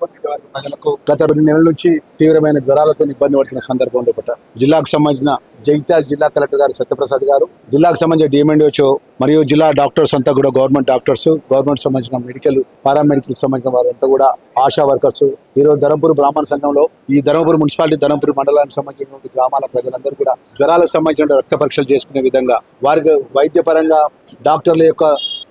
ప్రజలకు గత రెండు నెలల నుంచి తీవ్రమైన జ్వరాలతో ఇబ్బంది పడుతున్న సందర్భంలో పట్ల జిల్లాకు సంబంధించిన జగిత్యాల జిల్లా కలెక్టర్ గారు సత్యప్రసాద్ గారు జిల్లాకు సంబంధించిన డిఎండిఓచో మరియు జిల్లా డాక్టర్స్ అంతా కూడా గవర్నమెంట్ డాక్టర్స్ గవర్నమెంట్ సంబంధించిన మెడికల్ పారామెడికల్ సంబంధించిన వారంతా కూడా ఆశా వర్కర్స్. ఈరోజు ధర్మపురి బ్రాహ్మణ సంఘంలో ఈ ధర్మపురి మున్సిపాలిటీ ధర్మపురి మండలానికి సంబంధించినటువంటి గ్రామాల ప్రజలందరూ కూడా జ్వరాలకు సంబంధించిన రక్త పరీక్షలు చేసుకునే విధంగా వారికి వైద్యపరంగా డాక్టర్ల యొక్క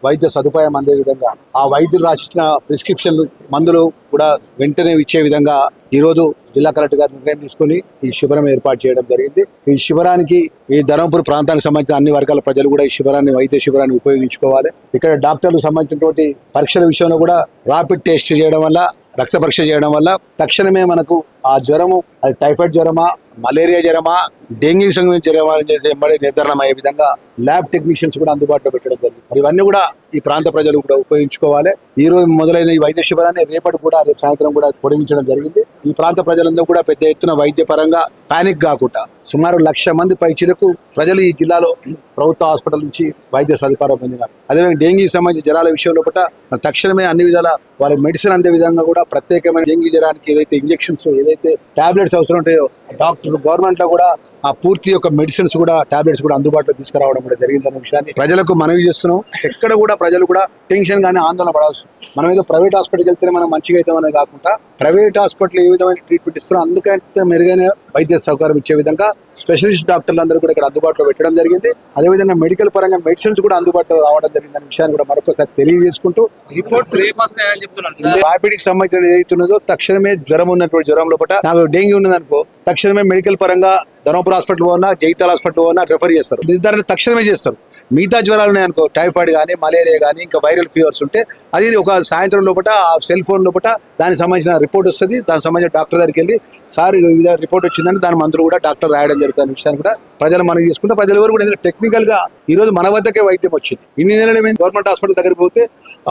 వైద్య సదుపాయం అందే విధంగా ఆ వైద్యులు రాసిన ప్రిస్క్రిప్షన్లు మందులు కూడా వెంటనే ఇచ్చే విధంగా ఈరోజు జిల్లా కలెక్టర్ గారు నిర్ణయం తీసుకుని ఈ శిబిరం ఏర్పాటు చేయడం జరిగింది. ఈ శిబిరానికి ఈ ధర్మపురి ప్రాంతానికి సంబంధించిన అన్ని వర్గాల ప్రజలు కూడా ఈ శిబిరాన్ని వైద్య శిబిరాన్ని ఉపయోగించుకోవాలి. ఇక్కడ డాక్టర్లకు సంబంధించినటువంటి పరీక్షల విషయంలో కూడా ర్యాపిడ్ టెస్ట్ చేయడం వల్ల రక్త పరీక్ష చేయడం వల్ల తక్షణమే మనకు ఆ జ్వరము అది టైఫాయిడ్ జ్వరమా మలేరియా జ్వరమా డెంగ్యూ సంబంధించిన జ్వరమా అని ఎంబడే నిర్ధారణ అయ్యే విధంగా ల్యాబ్ టెక్నీషియన్స్ కూడా అందుబాటులో పెట్టడం జరిగింది. మరి ఇవన్నీ కూడా ఈ ప్రాంత ప్రజలు కూడా ఉపయోగించుకోవాలి. ఈ రోజు మొదలైన ఈ వైద్య శిబిరాన్ని రేపటి కూడా రేపు సాయంత్రం కూడా పొడిగించడం జరిగింది. ఈ ప్రాంత ప్రజలందరూ కూడా పెద్ద ఎత్తున వైద్యపరంగా ప్యానిక్ పానిక్ కాకుండా సుమారు లక్ష మంది పైచీలకు ప్రజలు ఈ జిల్లాలో ప్రభుత్వ హాస్పిటల్ నుంచి వైద్య సదుపాయం పొందినారు. అదేవిధంగా డెంగ్యూ సంబంధించిన జ్వరాల విషయంలో కూడా తక్షణమే అన్ని విధాల వారి మెడిసిన్ అందే విధంగా కూడా ప్రత్యేకమైన డెంగీ జ్వరానికి ఏదైతే ఇంజెక్షన్స్ ఏదైతే టాబ్లెట్స్ అవసరం ఉంటాయో డాక్టర్ గవర్నమెంట్లో కూడా ఆ పూర్తి యొక్క మెడిసిన్స్ కూడా టాబ్లెట్స్ కూడా అందుబాటులో తీసుకురావడం కూడా జరిగిందనే విషయాన్ని ప్రజలకు మనవి చేస్తున్నాం. ఎక్కడ కూడా ప్రజలు కూడా టెన్షన్ కానీ ఆందోళన పడాల్సి మనం ఏదో ప్రైవేట్ హాస్పిటల్కి వెళ్తే మనం మంచిగా అవుతామనే కాకుండా ప్రైవేట్ హాస్పిటల్ ఏ విధమైన ట్రీట్మెంట్ ఇస్తున్నాం అందుకంటే మెరుగైన వైద్య సౌకర్యం ఇచ్చే విధంగా స్పెషలిస్ట్ డాక్టర్లు అందరూ కూడా ఇక్కడ అందుబాటులో పెట్టడం జరిగింది. అదేవిధంగా మెడికల్ పరంగా మెడిసిన్స్ కూడా అందుబాటులో రావడం జరిగిందనే విషయాన్ని కూడా మరొకసారి తెలియజేసుకుంటూ రిపోర్ట్స్ రేపు వస్తాయని చెప్తున్నాను సార్. ర్యాపిడ్కి సంబంధించిన ఏదైతున్నదో తక్షణమే జ్వరం ఉన్నటువంటి జ్వరం లోపల నాకు డెంగ్యూ ఉన్నదనుకో తక్షణమే మెడికల్ పరంగా ధర్మపుర హాస్పిటల్ పోనా జైతాల్ హాస్పిటల్ పోనా రెఫర్ చేస్తారు. నిర్ధారణ తక్షణమే చేస్తారు. మిగతా జ్వరాలు ఉన్నాయనుకో టైఫాయిడ్ కానీ మలేరియా కానీ ఇంకా వైరల్ ఫీవర్స్ ఉంటే అది ఒక సాయంత్రం లోపల ఆ సెల్ ఫోన్ లోపల దానికి సంబంధించిన రిపోర్ట్ వస్తుంది. దానికి సంబంధించిన డాక్టర్ దగ్గరికి వెళ్ళి సార్ ఇలా రిపోర్ట్ వచ్చిందని దాని మందులు కూడా డాక్టర్ రాయడం జరుగుతుంది అనే విషయాన్ని కూడా ప్రజలు మనం చేసుకుంటే ప్రజల వరకు కూడా టెక్నికల్గా ఈ రోజు మన వద్దకే వైద్యం వచ్చింది. ఇన్ని నెలలు మేము గవర్నమెంట్ హాస్పిటల్ దగ్గరికి పోతే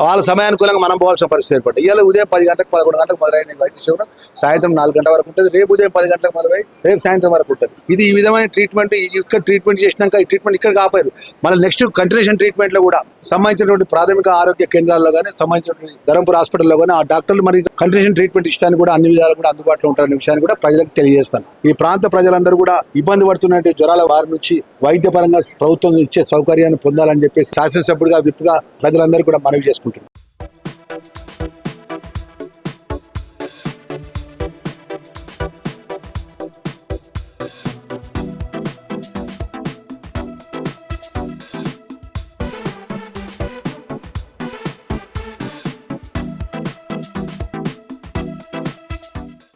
వాళ్ళ సమయానుకూలంగా మనం పోవాల్సిన పరిస్థితి ఏర్పడింది ఇవాళ ఉదయం పది గంటలకు పదకొండు గంటలకు మొదలైన వైద్య శిబిరం సాయంత్రం నాలుగు గంటల వరకు ఉంటుంది. రేపు ఉదయం పది గంటలకు అరవై రేపు సాయంత్రం వరకు ఉంటుంది. ఇది ఈ విధమైన ట్రీట్మెంట్ ఇక్కడ ట్రీట్మెంట్ చేసినాక ఈ ట్రీట్మెంట్ ఇక్కడ కాపారు మళ్ళీ నెక్స్ట్ కంటిన్యూషన్ ట్రీట్మెంట్లో కూడా సంబంధించినటువంటి ప్రాథమిక ఆరోగ్య కేంద్రాల్లో కానీ సంబంధించినటువంటి ధరంపూర్ హాస్పిటల్లో కానీ ఆ డాక్టర్లు మరి కంటిన్యూషన్ ట్రీట్మెంట్ ఇష్టాన్ని కూడా అన్ని విధాలు కూడా అందుబాటులో ఉంటారనే విషయాన్ని కూడా ప్రజలకు తెలియజేస్తాను. ఈ ప్రాంత ప్రజలందరూ కూడా ఇబ్బంది పడుతున్నటువంటి జ్వరాల వారి నుంచి వైద్యపరంగా ప్రభుత్వం ఇచ్చే సౌకర్యాన్ని పొందాలని చెప్పేసి శాసనసభ్యుడిగా విప్పుగా ప్రజలందరూ కూడా మనవి చేసుకుంటున్నారు.